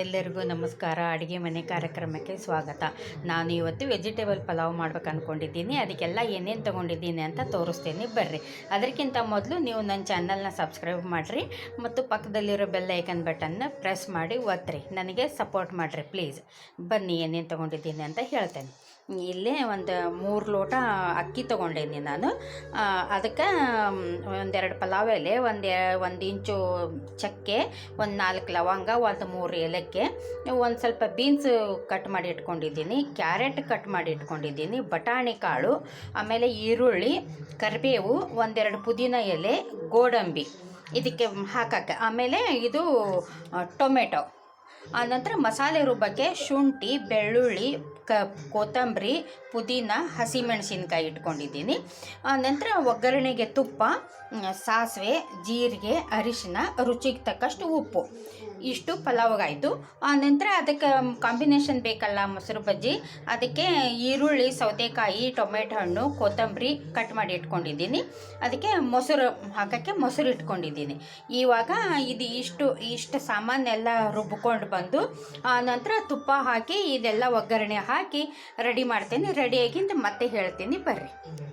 ಎಲ್ಲರಿಗೂ ನಮಸ್ಕಾರ. ಅಡುಗೆ ಮನೆ ಕಾರ್ಯಕ್ರಮಕ್ಕೆ ಸ್ವಾಗತ. ನಾನು ಇವತ್ತು ವೆಜಿಟೇಬಲ್ ಪಲಾವ್ ಮಾಡ್ಬೇಕು ಅಂದ್ಕೊಂಡಿದ್ದೀನಿ ಅದಕ್ಕೆಲ್ಲ ಏನೇನು ತೊಗೊಂಡಿದ್ದೀನಿ ಅಂತ ತೋರಿಸ್ತೀನಿ ಬರ್ರಿ. ಅದಕ್ಕಿಂತ ಮೊದಲು ನೀವು ನನ್ನ ಚಾನಲ್ನ ಸಬ್ಸ್ಕ್ರೈಬ್ ಮಾಡಿರಿ. ಮತ್ತು ಪಕ್ಕದಲ್ಲಿರೋ ಬೆಲ್ ಐಕನ್ ಬಟನ್ನ ಪ್ರೆಸ್ ಮಾಡಿ ಒತ್ತಿರಿ ನನಗೆ ಸಪೋರ್ಟ್ ಮಾಡಿರಿ ಪ್ಲೀಸ್ ಬನ್ನಿ ಏನೇನು ತೊಗೊಂಡಿದ್ದೀನಿ ಅಂತ ಹೇಳ್ತೇನೆ. ಇಲ್ಲೇ ಒಂದು ಮೂರು ಲೋಟ ಅಕ್ಕಿ ತೊಗೊಂಡೇನಿ ನಾನು. ಅದಕ್ಕೆ ಒಂದೆರಡು ಪಲಾವ್ ಎಲೆ, ಒಂದು ಒಂದು ಇಂಚು ಚಕ್ಕೆ, ಒಂದು ನಾಲ್ಕು ಲವಂಗ, ಒಂದು ಮೂರು ಏಲಕ್ಕೆ, ಒಂದು ಸ್ವಲ್ಪ ಬೀನ್ಸ್ ಕಟ್ ಮಾಡಿ ಇಟ್ಕೊಂಡಿದ್ದೀನಿ, ಕ್ಯಾರೆಟ್ ಕಟ್ ಮಾಡಿ ಇಟ್ಕೊಂಡಿದ್ದೀನಿ, ಬಟಾಣಿ ಕಾಳು, ಆಮೇಲೆ ಈರುಳ್ಳಿ, ಕರಿಬೇವು, ಒಂದೆರಡು ಪುದೀನ ಎಲೆ, ಗೋಡಂಬಿ. ಇದಕ್ಕೆ ಹಾಕಕ್ಕೆ. ಆಮೇಲೆ ಇದು ಟೊಮೆಟೊ. ಆನಂತರ ಮಸಾಲೆ ರುಬ್ಬಕ್ಕೆ ಶುಂಠಿ, ಬೆಳ್ಳುಳ್ಳಿ, ಕ, ಕೊತ್ತಂಬರಿ, ಪುದೀನ, ಹಸಿಮೆಣಸಿನ್ಕಾಯಿ ಇಟ್ಕೊಂಡಿದ್ದೀನಿ. ನಂತರ ಒಗ್ಗರಣೆಗೆ ತುಪ್ಪ ಸಾಸಿವೆ, ಜೀರಿಗೆ, ಅರಿಶಿನ, ರುಚಿಗೆ ತಕ್ಕಷ್ಟು ಉಪ್ಪು. ಇಷ್ಟು ಆ ನಂತರ ಅದಕ್ಕೆ ಕಾಂಬಿನೇಷನ್ ಬೇಕಲ್ಲ ಮೊಸರು ಬಜ್ಜಿ. ಅದಕ್ಕೆ ಈರುಳ್ಳಿ, ಸೌತೆಕಾಯಿ, ಟೊಮೆಟೊ ಹಣ್ಣು, ಕೊತ್ತಂಬರಿ ಕಟ್ ಮಾಡಿ ಇಟ್ಕೊಂಡಿದ್ದೀನಿ. ಅದಕ್ಕೆ ಮೊಸರು ಹಾಕೋಕ್ಕೆ ಮೊಸರು ಇಟ್ಕೊಂಡಿದ್ದೀನಿ. ಇವಾಗ ಇದು ಇಷ್ಟು ಇಷ್ಟು ಸಾಮಾನೆಲ್ಲ ರುಬ್ಬಿಕೊಂಡು ಬಂದು, ಆ ನಂತರ ತುಪ್ಪ ಹಾಕಿ, ಇದೆಲ್ಲ ಒಗ್ಗರಣೆ ಹಾಕಿ, ರೆಡಿ ಮಾಡ್ತೀನಿ. ರೆಡಿಯಾಗಿಂದು ಮತ್ತೆ ಹೇಳ್ತೀನಿ. ಬರ್ರಿ.